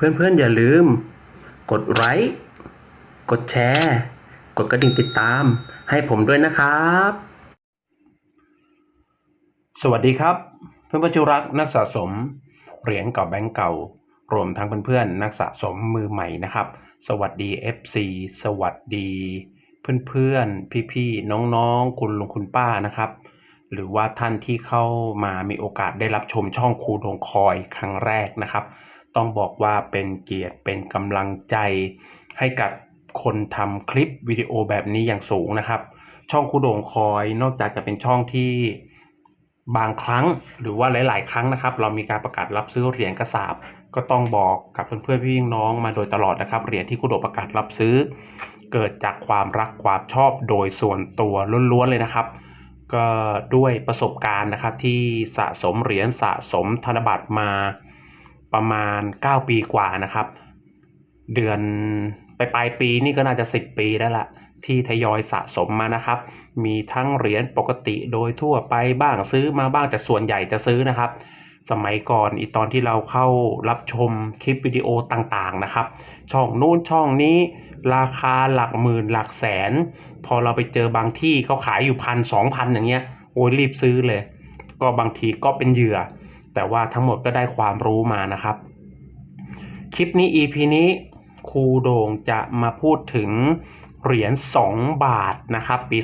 เพื่อนๆ อย่าลืม กดไลค์กดแชร์ กดกระดิ่งติดตาม ให้ผมด้วยนะครับ สวัสดีครับ เพื่อนๆที่รักนักสะสม เหรียญเก่าแบงก์เก่า รวมทั้งเพื่อนๆ นักสะสมมือใหม่นะครับ สวัสดี FC สวัสดี เพื่อนๆ พี่ๆ น้องๆ คุณลุงคุณป้านะครับหรือว่าท่านที่เข้ามามีโอกาสได้รับชมช่องครูดงคอยครั้งแรกนะครับ ต้องบอกว่าเป็นเกียรติเป็นกำลังใจให้กับคนทำคลิปวิดีโอแบบนี้อย่างสูงนะครับ ช่องคูโด่งคอยนอกจากจะเป็นช่องที่บางครั้งหรือว่าหลาย ๆ ครั้งนะครับ เรามีการประกาศรับซื้อเหรียญกระสาบก็ต้องบอกกับเพื่อนๆพี่น้องมาโดยตลอดนะครับเหรียญที่ครูโดประกาศรับซื้อ เกิดจากความรักความชอบโดยส่วนตัวล้วนๆเลยนะครับ ก็ด้วยประสบการณ์นะครับที่สะสมเหรียญสะสมธนบัตรมา ประมาณ 9 ปีกว่านะครับ เดือนไปปลายปีนี่ก็น่าจะ 10 ปีแล้วล่ะ ที่ทยอยสะสมมานะครับ มีทั้งเหรียญปกติโดยทั่วไปบ้างซื้อมาบ้างแต่ส่วนใหญ่จะซื้อนะครับ สมัยก่อนอีตอนที่เราเข้ารับชมคลิปวิดีโอต่างๆนะครับ ช่องนู้นช่องนี้ราคาหลักหมื่นหลักแสน พอเราไปเจอบางที่เขาขายอยู่พันสองพันอย่างเงี้ยโอ้ยรีบซื้อเลย ก็บางทีก็เป็นเหยื่อ แต่ว่าทั้งหมดก็ได้ความรู้มานะครับ คลิปนี้ EP นี้ครูโด่งจะมาพูดถึงเหรียญ 2 บาทนะครับ ปี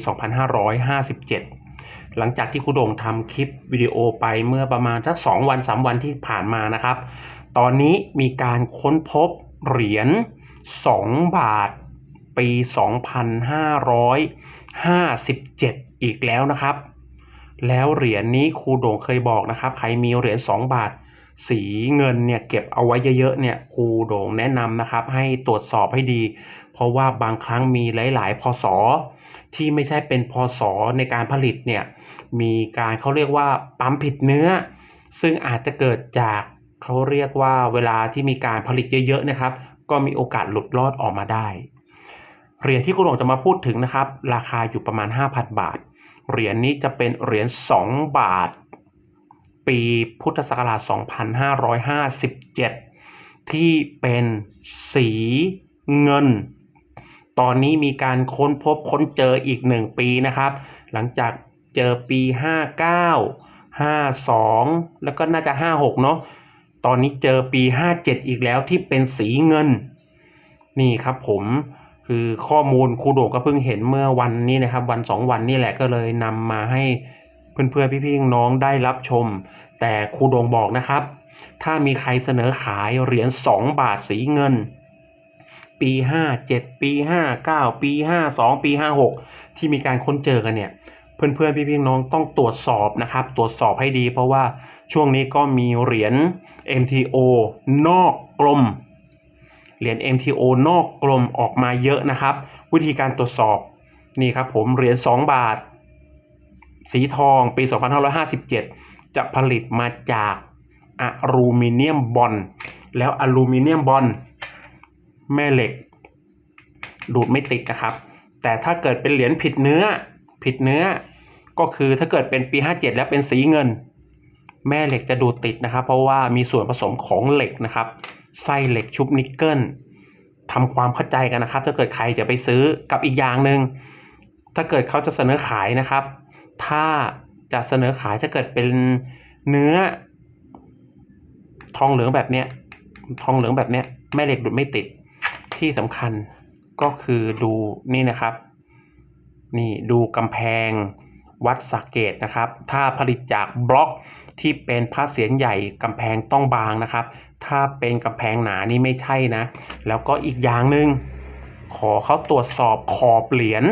2557 หลังจากที่ครูโด่งทำคลิปวิดีโอไปเมื่อประมาณสัก2วัน 3 วันที่ผ่านมานะครับ ตอนนี้มีการค้นพบเหรียญ 2 บาท ปี 2557 อีกแล้วนะครับ แล้วเหรียญนี้ครูโด่งเคยบอกนะครับ ใครมีเหรียญ2บาท สีเงินเนี่ยเก็บเอาไว้เยอะๆเนี่ยครูโด่งแนะนำนะครับ ให้ตรวจสอบให้ดี เพราะว่าบางครั้งมีหลาย ๆ พศที่ไม่ใช่เป็นพศในการผลิตเนี่ยมีการเขาเรียกว่าปั๊มผิดเนื้อ ซึ่งอาจจะเกิดจากเขาเรียกว่าเวลาที่มีการผลิตเยอะๆนะครับ ก็มีโอกาสหลุดรอดออกมาได้เหรียญที่คุณหลงจะมาพูดถึงนะครับ ราคาอยู่ประมาณ 5,000 บาท เหรียญนี้จะเป็นเหรียญ2บาท ปีพุทธศักราช 2557 ที่เป็นสีเงิน ตอนนี้มีการค้นพบค้นเจออีก 1 ปีนะครับ หลังจากเจอปี 59 52 แล้วก็น่าจะ 56 เนาะตอนนี้เจอปี 57 อีกแล้วที่เป็นสีเงิน นี่ครับผม คือข้อมูลครูโด่งก็เพิ่งเห็นเมื่อวันนี้นะครับ วันสองวันนี่แหละก็เลยนำมาให้เพื่อนๆพี่ๆน้องได้รับชม แต่ครูโด่งบอกนะครับ ถ้ามีใครเสนอขายเหรียญ2บาทสีเงิน ปี 57 ปี 59 ปี 52 ปี 56 ที่มีการค้นเจอกันเนี่ยเพื่อนๆพี่ๆน้องต้องตรวจสอบนะครับ ตรวจสอบให้ดี เพราะว่าช่วงนี้ก็มีเหรียญ MTO นอกกลม เหรียญ MTO นอกกลมออกมาเยอะนะครับ วิธีการตรวจสอบนี่ครับผมเหรียญ2บาท สีทองปี 2557 จะผลิตมาจากอะลูมิเนียมบอลแล้วอะลูมิเนียมบอลแม่เหล็ก ดูดไม่ติดนะครับ แต่ถ้าเกิดเป็นเหรียญผิดเนื้อ ผิดเนื้อ ก็คือถ้าเกิดเป็นปี 57 แล้วเป็นสีเงิน แม่เหล็กจะดูดติดนะครับ เพราะว่ามีส่วนผสมของเหล็กนะครับ ไส้เหล็กชุบนิกเกิลทำความเข้าใจกันนะครับ ถ้าเกิดใครจะไปซื้อกับอีกอย่างหนึ่งถ้าเกิดเขาจะเสนอขายนะครับ ถ้าจะเสนอขายถ้าเกิดเป็นเนื้อ ทองเหลืองแบบเนี้ยทองเหลืองแบบเนี้ยแม่เหล็กดูดไม่ติดที่สำคัญก็คือดูนี่นะครับ นี่ดูกำแพง วัดสักเกตนะครับ ถ้าผลิตจากบล็อกที่เป็นพระเศียรใหญ่กำแพงต้องบางนะครับ ถ้าเป็นกำแพงหนานี่ไม่ใช่นะ แล้วก็อีกอย่างหนึ่งขอเขาตรวจสอบขอบเหรียญ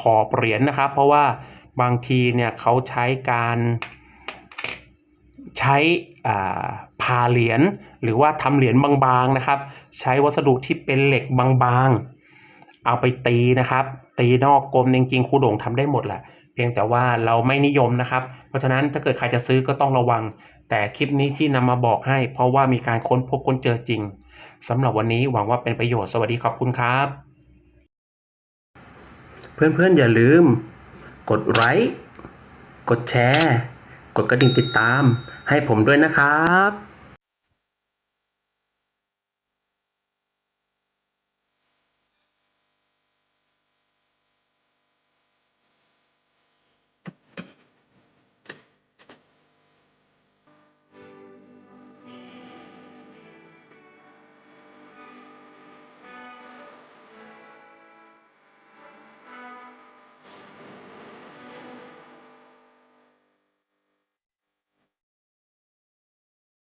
ขอบเหรียญนะครับ เพราะว่าบางทีเนี่ยเขาใช้การใช้อ่าพาเหรียญหรือว่าทำเหรียญบางๆนะครับ ใช้วัสดุที่เป็นเหล็กบางๆ เอาไปตีนะครับ ตีนอกกลมจริงๆครูโด่งทำได้หมดแหละ เพียงแต่ว่าเราไม่นิยมนะครับ เพราะฉะนั้นถ้าเกิดใครจะซื้อก็ต้องระวัง แต่คลิปนี้ที่นำมาบอกให้ เพราะว่ามีการค้นพบค้นเจอจริงสำหรับวันนี้หวังว่าเป็นประโยชน์สวัสดีขอบคุณครับ เพื่อนๆอย่าลืม กดไลค์กดแชร์ กดกระดิ่งติดตาม ให้ผมด้วยนะครับ